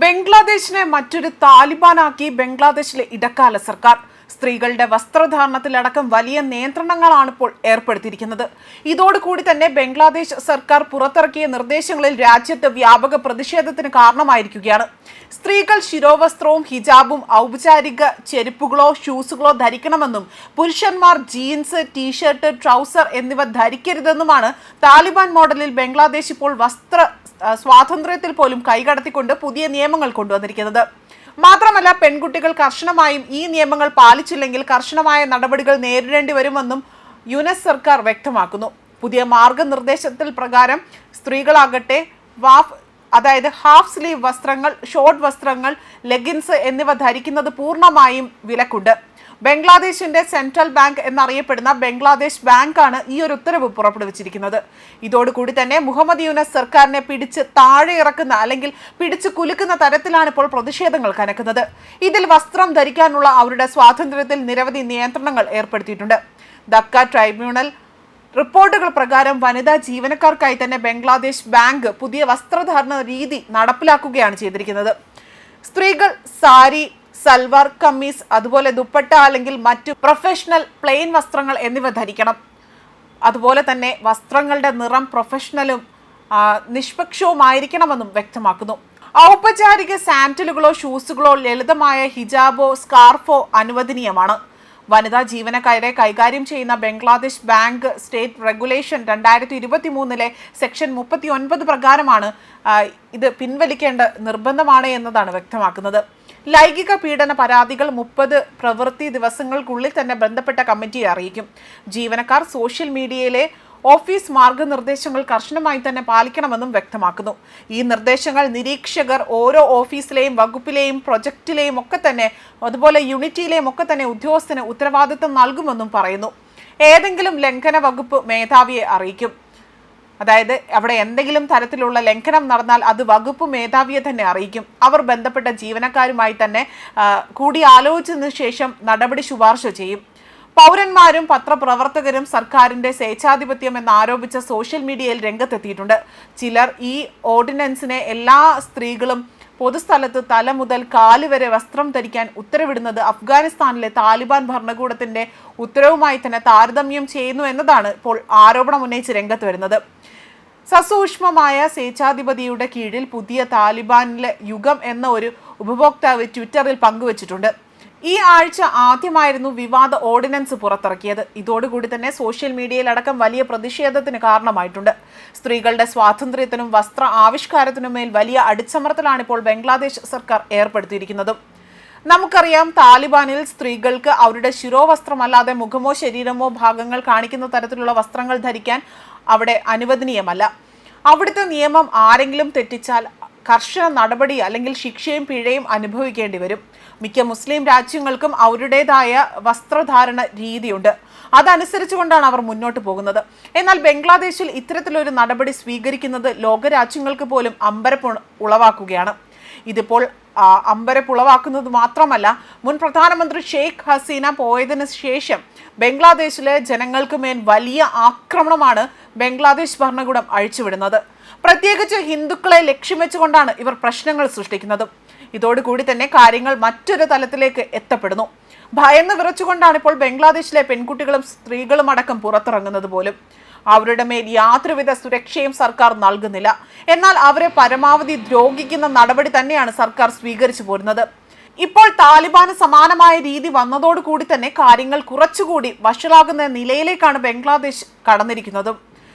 ബംഗ്ലാദേശിനെ മറ്റൊരു താലിബാനാക്കി ബംഗ്ലാദേശിലെ ഇടക്കാല സർക്കാർ. സ്ത്രീകളുടെ വസ്ത്രധാരണത്തിലടക്കം വലിയ നിയന്ത്രണങ്ങളാണ് ഇപ്പോൾ ഏർപ്പെടുത്തിയിരിക്കുന്നത്. ഇതോടുകൂടി തന്നെ ബംഗ്ലാദേശ് സർക്കാർ പുറത്തിറക്കിയ നിർദ്ദേശങ്ങളിൽ രാജ്യത്ത് വ്യാപക പ്രതിഷേധത്തിന് കാരണമായിരിക്കുകയാണ്. സ്ത്രീകൾ ശിരോവസ്ത്രവും ഹിജാബും ഔപചാരിക ചെരുപ്പുകളോ ഷൂസുകളോ ധരിക്കണമെന്നും പുരുഷന്മാർ ജീൻസ് ടീഷർട്ട് ട്രൗസർ എന്നിവ ധരിക്കരുതെന്നുമാണ് താലിബാൻ മോഡലിൽ ബംഗ്ലാദേശ് ഇപ്പോൾ വസ്ത്ര സ്വാതന്ത്ര്യത്തിൽ പോലും കൈകടത്തിക്കൊണ്ട് പുതിയ നിയമങ്ങൾ കൊണ്ടുവന്നിരിക്കുന്നത്. മാത്രമല്ല പെൺകുട്ടികൾ കർശനമായും ഈ നിയമങ്ങൾ പാലിച്ചില്ലെങ്കിൽ കർശനമായ നടപടികൾ നേരിടേണ്ടി വരുമെന്നും യുനെസ് സർക്കാർ വ്യക്തമാക്കുന്നു. പുതിയ മാർഗനിർദ്ദേശത്തിൽ പ്രകാരം സ്ത്രീകളാകട്ടെ വാഫ് അതായത് ഹാഫ് സ്ലീവ് വസ്ത്രങ്ങൾ ഷോർട്ട് വസ്ത്രങ്ങൾ ലെഗിൻസ് എന്നിവ ധരിക്കുന്നത് പൂർണമായും വിലക്കുണ്ട്. ബംഗ്ലാദേശിന്റെ സെൻട്രൽ ബാങ്ക് എന്നറിയപ്പെടുന്ന ബംഗ്ലാദേശ് ബാങ്കാണ് ഈ ഒരു ഉത്തരവ് പുറപ്പെടുവിച്ചിരിക്കുന്നത്. ഇതോടുകൂടി തന്നെ മുഹമ്മദ് യൂനസ് സർക്കാരിനെ പിടിച്ച് താഴെ ഇറക്കുന്ന അല്ലെങ്കിൽ പിടിച്ച് കുലുക്കുന്ന തരത്തിലാണ് ഇപ്പോൾ പ്രതിഷേധങ്ങൾ കനക്കുന്നത്. ഇതിൽ വസ്ത്രം ധരിക്കാനുള്ള അവരുടെ സ്വാതന്ത്ര്യത്തിൽ നിരവധി നിയന്ത്രണങ്ങൾ ഏർപ്പെടുത്തിയിട്ടുണ്ട്. ദക്ക ട്രൈബ്യൂണൽ റിപ്പോർട്ടുകൾ പ്രകാരം വനിതാ ജീവനക്കാർക്കായി തന്നെ ബംഗ്ലാദേശ് ബാങ്ക് പുതിയ വസ്ത്രധാരണ രീതി നടപ്പിലാക്കുകയാണ് ചെയ്തിരിക്കുന്നത്. സ്ത്രീകൾ സാരി സൽവാർ കമ്മീസ് അതുപോലെ ദുപ്പട്ട അല്ലെങ്കിൽ മറ്റു പ്രൊഫഷണൽ പ്ലെയിൻ വസ്ത്രങ്ങൾ എന്നിവ ധരിക്കണം. അതുപോലെ തന്നെ വസ്ത്രങ്ങളുടെ നിറം പ്രൊഫഷണലും നിഷ്പക്ഷവുമായിരിക്കണമെന്നും വ്യക്തമാക്കുന്നു. ഔപചാരിക സാൻഡലുകളോ ഷൂസുകളോ ലളിതമായ ഹിജാബോ സ്കാർഫോ അനുവദനീയമാണ്. വനിതാ ജീവനക്കാരെ കൈകാര്യം ചെയ്യുന്ന ബംഗ്ലാദേശ് ബാങ്ക് സ്റ്റേറ്റ് റെഗുലേഷൻ രണ്ടായിരത്തി ഇരുപത്തി മൂന്നിലെ സെക്ഷൻ മുപ്പത്തി ഒൻപത് പ്രകാരമാണ് ഇത് പിൻവലിക്കേണ്ട നിർബന്ധമാണ് എന്നതാണ് വ്യക്തമാക്കുന്നത്. ലൈംഗിക പീഡന പരാതികൾ മുപ്പത് പ്രവൃത്തി ദിവസങ്ങൾക്കുള്ളിൽ തന്നെ ബന്ധപ്പെട്ട കമ്മിറ്റിയെ അറിയിക്കും. ജീവനക്കാർ സോഷ്യൽ മീഡിയയിലെ ഓഫീസ് മാർഗനിർദ്ദേശങ്ങൾ കർശനമായി തന്നെ പാലിക്കണമെന്നും വ്യക്തമാക്കുന്നു. ഈ നിർദ്ദേശങ്ങൾ നിരീക്ഷകർ ഓരോ ഓഫീസിലെയും വകുപ്പിലെയും പ്രൊജക്റ്റിലെയും ഒക്കെ തന്നെ അതുപോലെ യൂണിറ്റിയിലെയും ഒക്കെ തന്നെ ഉദ്യോഗസ്ഥന് ഉത്തരവാദിത്തം നൽകുമെന്നും പറയുന്നു. ഏതെങ്കിലും ലംഘന വകുപ്പ് മേധാവിയെ അറിയിക്കും. അതായത് അവിടെ എന്തെങ്കിലും തരത്തിലുള്ള ലംഘനം നടന്നാൽ അത് വകുപ്പ് മേധാവിയെ തന്നെ അറിയിക്കും. അവർ ബന്ധപ്പെട്ട ജീവനക്കാരുമായി തന്നെ കൂടി കൂടിയാലോചിച്ചതിനു ശേഷം നടപടി ശുപാർശ ചെയ്യും. പൗരന്മാരും പത്രപ്രവർത്തകരും സർക്കാരിന്റെ സ്വേച്ഛാധിപത്യം എന്നാരോപിച്ച സോഷ്യൽ മീഡിയയിൽ രംഗത്തെത്തിയിട്ടുണ്ട്. ചിലർ ഈ ഓർഡിനൻസിനെ എല്ലാ സ്ത്രീകളും പൊതുസ്ഥലത്ത് തല മുതൽ കാൽ വരെ വസ്ത്രം ധരിക്കാൻ ഉത്തരവിടുന്നത് അഫ്ഗാനിസ്ഥാനിലെ താലിബാൻ ഭരണകൂടത്തിന്റെ ഉത്തരവുമായി തന്നെ താരതമ്യം ചെയ്യുന്നു എന്നതാണ് ഇപ്പോൾ ആരോപണം ഉന്നയിച്ച് രംഗത്ത് വരുന്നത്. സസൂക്ഷ്മമായ സ്വേച്ഛാധിപതിയുടെ കീഴിൽ പുതിയ താലിബാനിലെ യുഗം എന്ന ഒരു ഉപഭോക്താവ് ട്വിറ്ററിൽ പങ്കുവച്ചിട്ടുണ്ട്. ഈ ആഴ്ച ആദ്യമായിരുന്നു വിവാദ ഓർഡിനൻസ് പുറത്തിറക്കിയത്. ഇതോടുകൂടി തന്നെ സോഷ്യൽ മീഡിയയിലടക്കം വലിയ പ്രതിഷേധത്തിന് കാരണമായിട്ടുണ്ട്. സ്ത്രീകളുടെ സ്വാതന്ത്ര്യത്തിനും വസ്ത്ര ആവിഷ്കാരത്തിനും മേൽ വലിയ അടിച്ചമർത്തലാണ് ഇപ്പോൾ ബംഗ്ലാദേശ് സർക്കാർ ഏർപ്പെടുത്തിയിരിക്കുന്നത്. നമുക്കറിയാം താലിബാനിൽ സ്ത്രീകൾക്ക് അവരുടെ ശിരോവസ്ത്രമല്ലാതെ മുഖമോ ശരീരമോ ഭാഗങ്ങൾ കാണിക്കുന്ന തരത്തിലുള്ള വസ്ത്രങ്ങൾ ധരിക്കാൻ അവിടെ അനുവദനീയമല്ല. അവിടുത്തെ നിയമം ആരെങ്കിലും തെറ്റിച്ചാൽ കർശന നടപടി അല്ലെങ്കിൽ ശിക്ഷയും പിഴയും അനുഭവിക്കേണ്ടി വരും. മിക്ക മുസ്ലിം രാജ്യങ്ങൾക്കും അവരുടേതായ വസ്ത്രധാരണ രീതിയുണ്ട്. അതനുസരിച്ചുകൊണ്ടാണ് അവർ മുന്നോട്ട് പോകുന്നത്. എന്നാൽ ബംഗ്ലാദേശിൽ ഇത്തരത്തിലൊരു നടപടി സ്വീകരിക്കുന്നത് ലോകരാജ്യങ്ങൾക്ക് പോലും അമ്പരപ്പ് ഉളവാക്കുകയാണ്. ഇതിപ്പോൾ അമ്പരപ്പ് അമ്പരപ്പുളവാക്കുന്നത് മാത്രമല്ല മുൻ പ്രധാനമന്ത്രി ഷെയ്ഖ് ഹസീന പോയതിനു ശേഷം ബംഗ്ലാദേശിലെ ജനങ്ങൾക്ക് മേൽ വലിയ ആക്രമണമാണ് ബംഗ്ലാദേശ് ഭരണകൂടം അഴിച്ചുവിടുന്നത്. പ്രത്യേകിച്ച് ഹിന്ദുക്കളെ ലക്ഷ്യം വെച്ചുകൊണ്ടാണ് ഇവർ പ്രശ്നങ്ങൾ സൃഷ്ടിക്കുന്നത്. ഇതോടുകൂടി തന്നെ കാര്യങ്ങൾ മറ്റൊരു തലത്തിലേക്ക് എത്തപ്പെടുന്നു. ഭയന്ന് വിറച്ചുകൊണ്ടാണ് ഇപ്പോൾ ബംഗ്ലാദേശിലെ പെൺകുട്ടികളും സ്ത്രീകളും അടക്കം പുറത്തിറങ്ങുന്നത് പോലും. അവരുടെ മേൽ യാതൊരുവിധ സുരക്ഷയും സർക്കാർ നൽകുന്നില്ല. എന്നാൽ അവരെ പരമാവധി ദ്രോഹിക്കുന്ന നടപടി തന്നെയാണ് സർക്കാർ സ്വീകരിച്ചു പോരുന്നത്. ഇപ്പോൾ താലിബാന് സമാനമായ രീതി വന്നതോടുകൂടി തന്നെ കാര്യങ്ങൾ കുറച്ചുകൂടി വഷളാകുന്ന നിലയിലേക്കാണ് ബംഗ്ലാദേശ് കടന്നിരിക്കുന്നതും.